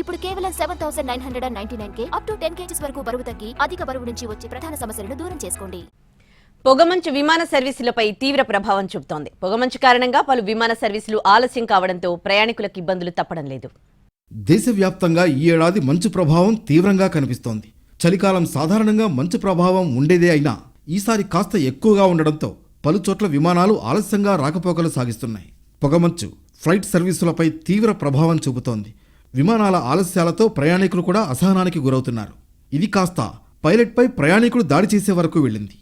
ఇప్పుడు కేవలం seven thousand nine hundred and ninety nine K up to ten kgs వరకు బరువు తగ్గి అధిక బరువు నుంచి వచ్చే ప్రధాన సమస్యలను దూరం చేసుకోండి. పొగమంచు విమాన సర్వీసులపై తీవ్ర ప్రభావం చూపుతోంది. పొగమంచు కారణంగా పలు విమాన సర్వీసులు ఆలస్యం కావడంతో ప్రయాణికులకు ఇబ్బందులు తప్పడం లేదు. దేశవ్యాప్తంగా ఈ ఏడాది మంచు ప్రభావం తీవ్రంగా కనిపిస్తోంది. చలికాలం సాధారణంగా మంచు ప్రభావం ఉండేదే అయినా ఈసారి కాస్త ఎక్కువగా ఉండడంతో పలుచోట్ల విమానాలు ఆలస్యంగా రాకపోకలు సాగిస్తున్నాయి. పొగమంచు ఫ్లైట్ సర్వీసులపై తీవ్ర ప్రభావం చూపుతోంది. విమానాల ఆలస్యాలతో ప్రయాణికులు కూడా అసహనానికి గురవుతున్నారు. ఇది కాస్త పైలట్పై ప్రయాణికులు దాడి చేసే వరకు వెళ్ళింది.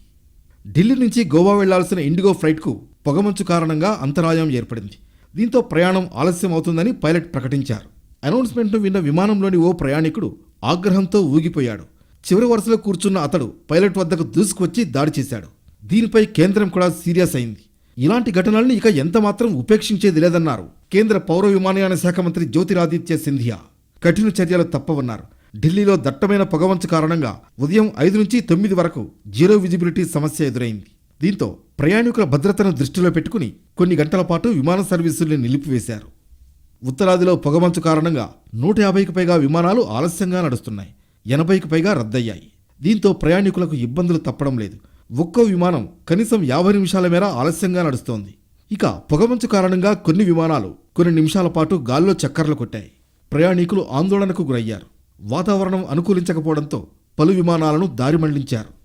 ఢిల్లీ నుంచి గోవా వెళ్ళాల్సిన ఇండిగో ఫ్లైట్కు పొగమంచు కారణంగా అంతరాయం ఏర్పడింది. దీంతో ప్రయాణం ఆలస్యం అవుతుందని పైలట్ ప్రకటించారు. అనౌన్స్మెంట్ను విన్న విమానంలోని ఓ ప్రయాణికుడు ఆగ్రహంతో ఊగిపోయాడు. చివరి వరుసలో కూర్చున్న అతడు పైలట్ వద్దకు దూసుకువచ్చి దాడి చేశాడు. దీనిపై కేంద్రం కూడా సీరియస్ అయింది. ఇలాంటి ఘటనల్ని ఇక ఎంతమాత్రం ఉపేక్షించేది లేదన్నారు కేంద్ర పౌర విమానయాన శాఖ మంత్రి జ్యోతిరాదిత్య సింధియా. కఠిన చర్యలు తప్పవన్నారు. ఢిల్లీలో దట్టమైన పొగమంచు కారణంగా ఉదయం ఐదు నుంచి తొమ్మిది వరకు జీరో విజిబిలిటీ సమస్య ఎదురైంది. దీంతో ప్రయాణికుల భద్రతను దృష్టిలో పెట్టుకుని కొన్ని గంటల పాటు విమాన సర్వీసుల్ని నిలిపివేశారు. ఉత్తరాదిలో పొగమంచు కారణంగా నూట యాభైకి పైగా విమానాలు ఆలస్యంగా నడుస్తున్నాయి. ఎనభైకి పైగా రద్దయ్యాయి. దీంతో ప్రయాణికులకు ఇబ్బందులు తప్పడం లేదు. ఒక్కో విమానం కనీసం యాభై నిమిషాల మేర ఆలస్యంగా నడుస్తోంది. ఇక పొగమంచు కారణంగా కొన్ని విమానాలు కొన్ని నిమిషాల పాటు గాల్లో చక్కర్లు కొట్టాయి. ప్రయాణికులు ఆందోళనకు గురయ్యారు. వాతావరణం అనుకూలించకపోవడంతో పలు విమానాలను దారి మళ్ళించారు.